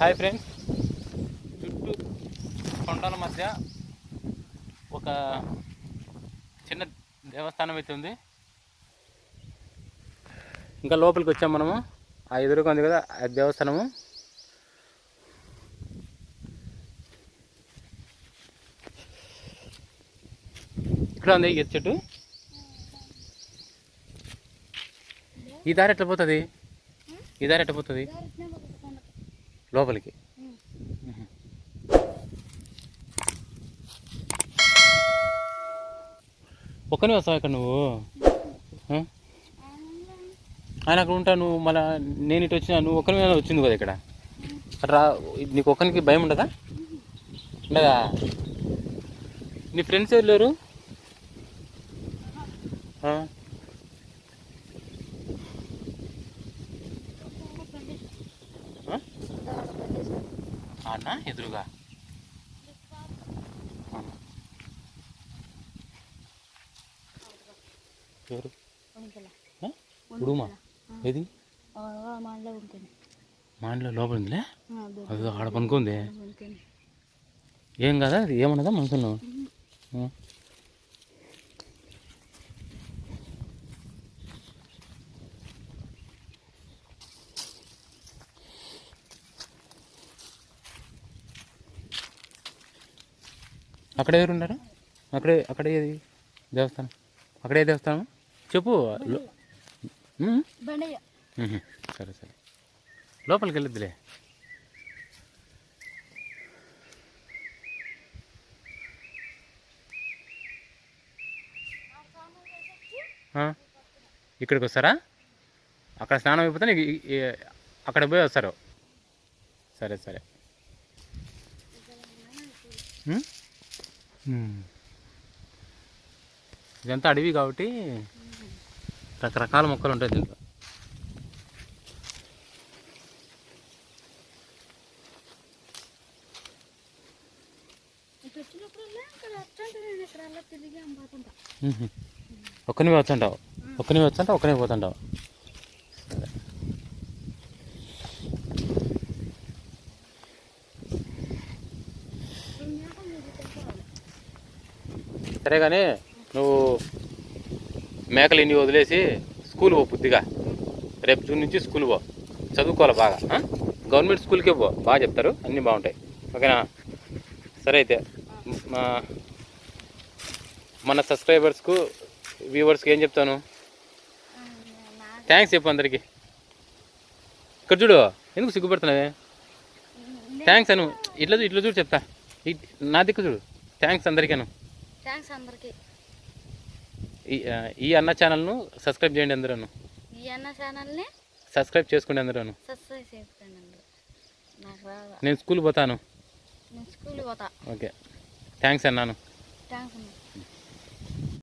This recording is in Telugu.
హాయ్ ఫ్రెండ్స్ చుట్టూ కొండల మధ్య ఒక చిన్న దేవస్థానం అయితే ఉంది. ఇంకా లోపలికి వచ్చాం మనము. ఆ ఎదురుగా ఉంది కదా ఆ దేవస్థానము. ఇక్కడ ఉంది ఈ చెట్టు? ఈ దారి ఎట్లా పోతుంది? ఈ దారి ఎట్లా పోతుంది? లోపలికి. ఒక్కనే వస్తావు ఇక్కడ నువ్వు. ఆయన అక్కడ ఉంటా నువ్వు మళ్ళీ నేను ఇటు వచ్చినా నువ్వు ఒక్కనే వచ్చింది కదా ఇక్కడ. రా నీకు ఒక్కరికి భయం ఉండదా? ఉండదా? నీ ఫ్రెండ్స్ ఎవరు లేరు? అన్నా ఎదురుగా? ఎవరు? ఉడుమా? ఏది? మా ఇంట్లో లోపల ఉందిలే అది. ఆడ పనుకుంది. ఏం కదా అది? ఏమన్నదా మనసులో అక్కడ ఎవరు ఉన్నారు అక్కడే అక్కడే ఏది? దేవస్థానం? అక్కడే దేవస్థానం? చెప్పు. సరే సరే. లోపలికి వెళ్ళొద్దులే? ఇక్కడికి వస్తారా అక్కడ స్నానం అయిపోతే నీకు అక్కడ పోయి వస్తారు. సరే సరే. ఇదంతా అడవి కాబట్టి రకరకాల మొక్కలు ఉంటాయి దీంట్లో. ఒక్కనివే వచ్చంటావు ఒక్కనివే వచ్చంటావు ఒక్కనే పోతుంటావు సరే సరే కానీ నువ్వు మేకలు ఇన్ని వదిలేసి స్కూల్ పో బుద్ధిగా. రేపు జూన్ నుంచి స్కూల్ పో. చదువుకోవాలి బాగా గవర్నమెంట్ స్కూల్కే పో. బాగా చెప్తారు అన్నీ బాగుంటాయి. ఓకేనా? సరే అయితే. మా మన సబ్స్క్రైబర్స్కు వ్యూవర్స్కి ఏం చెప్తాను? థ్యాంక్స్ చెప్పు అందరికి. ఇక్కడ చూడు ఎందుకు సిగ్గుపడుతున్నావే? థ్యాంక్స్ అను ఇట్లా చూ- ఇట్లా చూడు చెప్తా. ఇ- నా దిక్కు చూడు. థ్యాంక్స్ అందరికీను. థ్యాంక్స్ అందరికి. ఈ అన్న ఛానల్ను సబ్స్క్రైబ్ చేయండి అందరూ ఈ అన్న ఛానల్ని సబ్స్క్రైబ్ చేసుకోండి అందరూ సబ్స్క్రైబ్ చేసుకోండి అందరూ. నేను స్కూల్ పోతాను. నేను స్కూల్ పోతా. ఓకే. థ్యాంక్స్ అన్నాను. థ్యాంక్స్ అన్న.